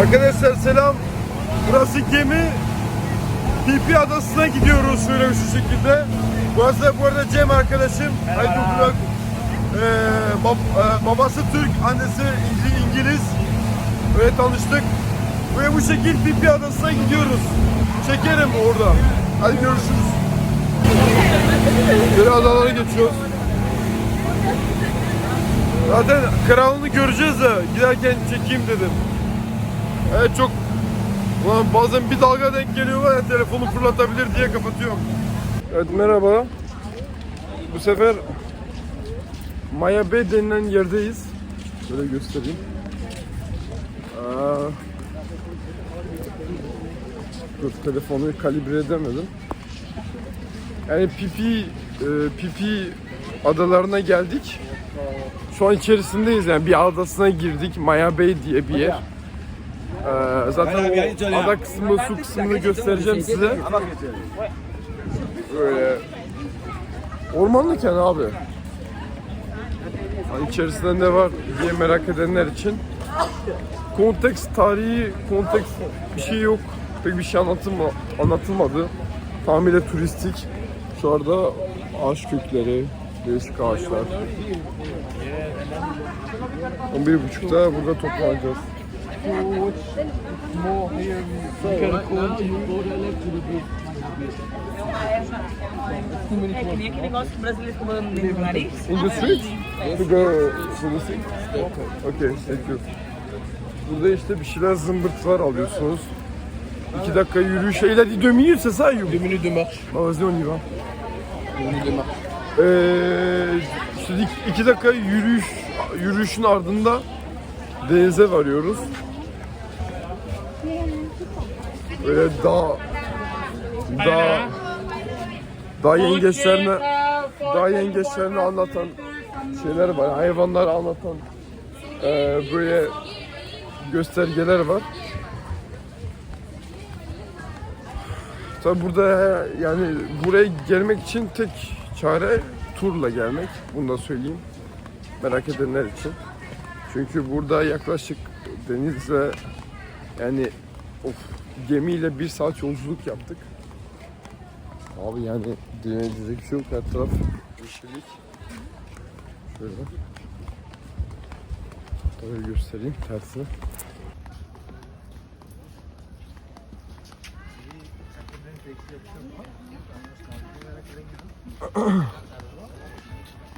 Arkadaşlar selam. Burası gemi. Pipi Adası'na gidiyoruz şöyle şu şekilde. Burası da bu arada Cem arkadaşım. Haydi Burak. Ee, bab- e, babası Türk, annesi İngiliz. İngiliz. Öyle tanıştık. Ve bu şekil Pipi Adası'na gidiyoruz. Çekerim orada. Hadi görüşürüz. Böyle adalara geçiyoruz. Zaten kralını göreceğiz de giderken çekeyim dedim. Evet çok Ulan bazen bir dalga denk geliyor var ya telefonu fırlatabilir diye kapatıyorum. Evet merhaba. Bu sefer Maya Bay denilen yerdeyiz. Şöyle göstereyim. Aa, dur telefonu kalibre edemedim. Yani Pipi, e, Pipi adalarına geldik. Şu an içerisindeyiz yani bir adasına girdik. Maya Bay diye bir yer. Ee, zaten o ada kısmı, su kısmını göstereceğim size. Böyle ormanlık yani abi. Hani içerisinde ne var diye merak edenler için. Konteks tarihi, konteks bir şey yok. Pek bir şey anlatılma, anlatılmadı. Tamamıyla turistik. Şu anda ağaç kökleri, değişik ağaçlar. 11.30'da burada toplanacağız. É que nem aquele negócio que o brasileiro tomando dentro do nariz. In the street? To go to the street? Okay, thank you. Burada işte bir şeyler zımbırtılar alıyorsunuz. İki dakika yürüyüş. Il a dit deux minutes, c'est ça Youb? Deux minutes de marche. Bah vas-y on y va. Deux minutes de marche. Ee, işte iki dakika yürüyüş yürüyüşün ardında denize varıyoruz. Böyle dağ dağ dağ yengeçlerine dağ yengeçlerini anlatan şeyler var. Hayvanları anlatan ee, böyle göstergeler var. Tabi burada yani buraya gelmek için tek çare turla gelmek. Bunu da söyleyeyim. Merak edenler için. Çünkü burada yaklaşık denizle yani of gemiyle bir saat yolculuk yaptık. Abi yani deneyecek bir şey yok. Her taraf yeşillik. Şöyle. Böyle göstereyim tersine.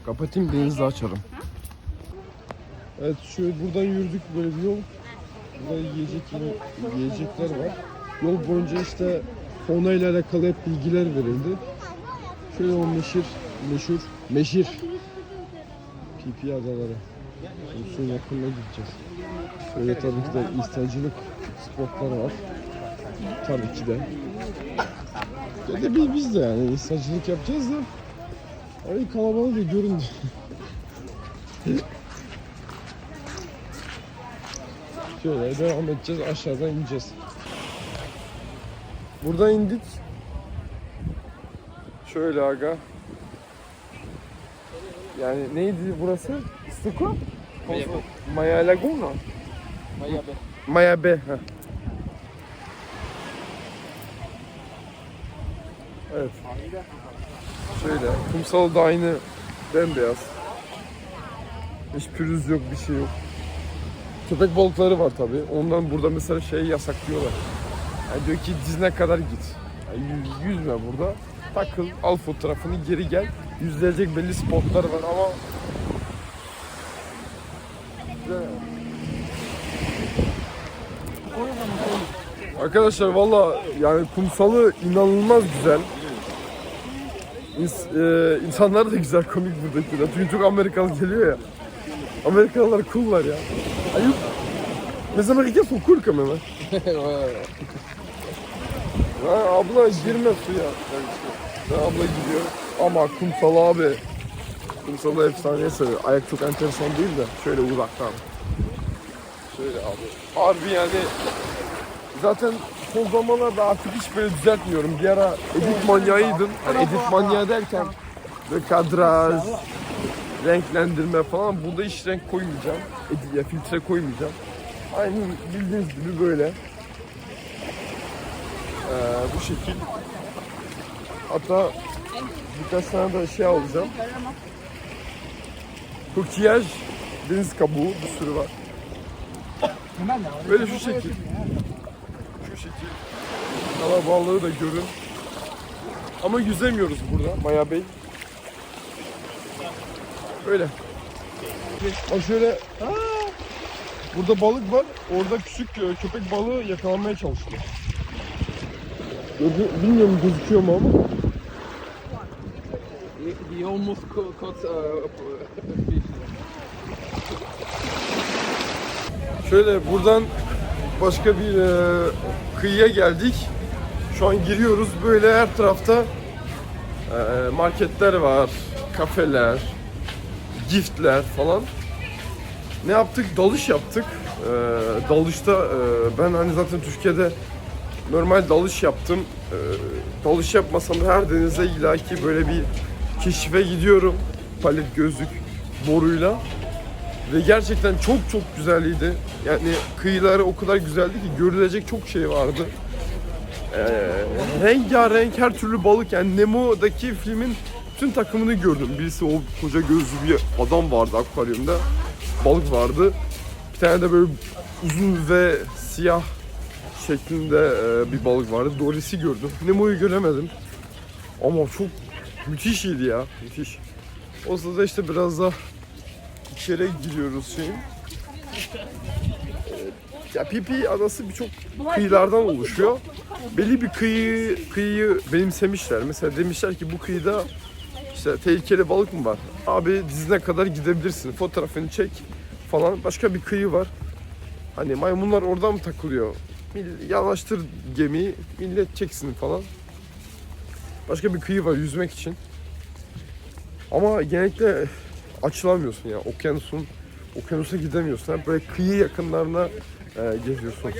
Kapatayım denizi açalım. Evet şu buradan yürüdük böyle bir yol. Burada yiyecek yiyecekler var. Yol boyunca işte fauna ile alakalı hep bilgiler verildi. Şöyle o meşhur, meşhur, meşhur Pipi adaları. Şimdi suyun yakınına gideceğiz. Şöyle tabii ki de istencilik spotlar var. Tabii ki de. Da biz, de yani istencilik yapacağız da. Ay kalabalık da göründü. Şöyle devam edeceğiz aşağıdan ineceğiz. Buradan indik. Şöyle aga. Yani neydi burası? Stuko? Maya Laguna? Maya Bay. Maya Bay. heh. Evet. Şöyle kumsal da aynı bembeyaz. Hiç pürüz yok bir şey yok. Köpek balıkları var tabi. Ondan burada mesela şey yasaklıyorlar. Yani diyor ki dizine kadar git. Yani yüz- yüzme burada. Takıl, al fotoğrafını geri gel. Yüzülecek belli spotlar var ama. Arkadaşlar valla yani kumsalı inanılmaz güzel. İns, e, insanlar da güzel komik buradakiler. Çünkü çok Amerikalı geliyor ya. Amerikalılar coollar ya. Ayıp. Quand même. hein. ouais. Ha, abla girme suya. Ha, abla gidiyor. Ama kumsal abi. Kumsalı efsaneye seviyor. Ayak çok enteresan değil de şöyle uzaktan. Şöyle abi. Harbi yani zaten son zamanlarda artık hiç böyle düzeltmiyorum. Bir ara edit manyağıydım. Yani edit manyağı derken böyle kadraj, renklendirme falan. Burada hiç renk koymayacağım. Edit, ya filtre koymayacağım. Aynen bildiğiniz gibi böyle. Ee, bu şekil. Hatta birkaç tane de şey alacağım. Kukiyaj, deniz kabuğu bir sürü var. Böyle şu şekil. Şu şekil. Kala balığı da görün. Ama yüzemiyoruz burada Maya Bey. Böyle. Bak şöyle. Aa, burada balık var. Orada küçük e, köpek balığı yakalanmaya çalışıyor. Bilmiyorum gözüküyor mu ama. He, almost caught, caught uh, a fish. Şöyle buradan başka bir e, kıyıya geldik. Şu an giriyoruz. Böyle her tarafta e, marketler var, kafeler, giftler falan. Ne yaptık? Dalış yaptık. E, dalışta e, ben hani zaten Türkiye'de normal dalış yaptım. E, dalış yapmasam da her denize ilaki böyle bir keşife gidiyorum. Palet gözlük boruyla. Ve gerçekten çok çok güzeliydi. Yani kıyıları o kadar güzeldi ki görülecek çok şey vardı. Ee, rengarenk her türlü balık yani Nemo'daki filmin bütün takımını gördüm. Birisi o koca gözlü bir adam vardı akvaryumda. Balık vardı. Bir tane de böyle uzun ve siyah şeklinde e, bir balık vardı. Doris'i gördüm. Nemo'yu göremedim. Ama çok müthiş iyiydi ya. Müthiş. O sırada işte biraz da içeri giriyoruz şeyin. Ee, Ya Pipi adası birçok kıyılardan oluşuyor. Belli bir kıyı kıyıyı benimsemişler. Mesela demişler ki bu kıyıda işte tehlikeli balık mı var? Abi dizine kadar gidebilirsin. Fotoğrafını çek falan. Başka bir kıyı var. Hani maymunlar oradan mı takılıyor? Yanaştır gemiyi, millet çeksin falan. Başka bir kıyı var yüzmek için. Ama genellikle açılamıyorsun ya. Okyanusun okyanusa gidemiyorsun. Hep böyle kıyı yakınlarına e, geziyorsun.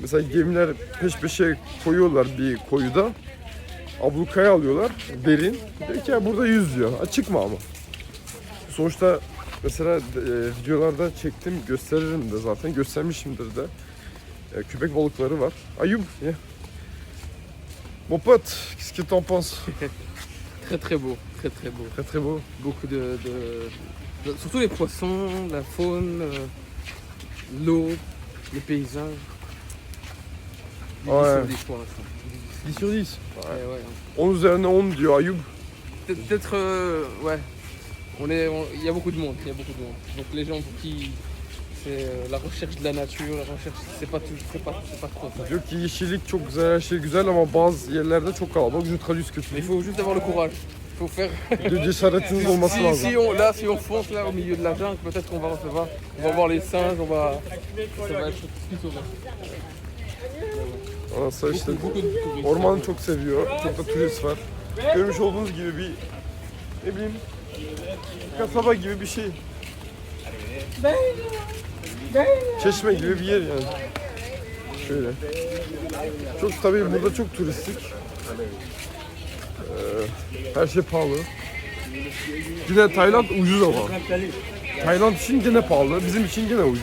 Mesela gemiler peş peşe koyuyorlar bir koyuda. Ablukaya alıyorlar. Derin. Diyor ki ya burada yüz diyor. Ha, çıkma ama. Sonuçta mesela e, videolarda çektim gösteririm de zaten. Göstermişimdir de. E, köpek balıkları var. Ayub. Yeah. Mon pote, qu'est-ce que t'en penses Très très beau, très très beau. Très très beau. Beaucoup de, de- de- surtout les poissons, la faune, euh, l'eau, les paysages. Ouais. 10 sur 10. Ouais, ouais. 10 üzerine 10 diyor Ayub. Peut-être, peut-être, euh, ouais. On est, on- il y a beaucoup de monde, il y a beaucoup de monde. Donc les gens pour qui c'est euh, la recherche de la nature, la recherche, c'est pas tout, c'est pas, c'est pas trop ça. Diyor ki yeşillik çok güzel, her şey güzel ama bazı yerlerde çok kalabalık. Je traduis ce que tu Mais il dis. faut juste avoir le courage. Il faut faire. Diyor cesaretiniz olması si, lazım. si on, là, si on fonce là au milieu de la jungle, peut-être qu'on va recevoir, on va voir les singes, on va, ça va être plus sauvage. Sonra işte ormanı çok seviyor. Çok da turist var. Görmüş olduğunuz gibi bir ne bileyim kasaba gibi bir şey. Çeşme gibi bir yer yani. Şöyle. Çok tabii burada çok turistik. Ee, her şey pahalı. Yine Tayland ucuz ama. Tayland için gene pahalı, bizim için gene ucuz.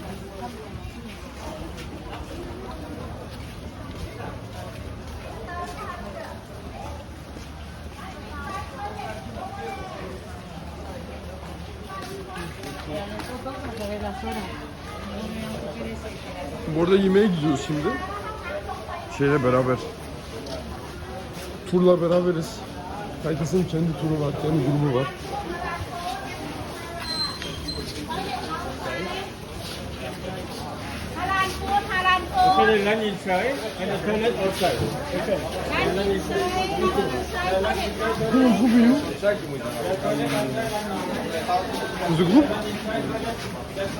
arada yemeğe gidiyoruz şimdi. Şeyle beraber. Turla beraberiz. Herkesin kendi turu var, kendi grubu var. they run inside and the toilet outside. Okay. Inside. Vous voulez nous The group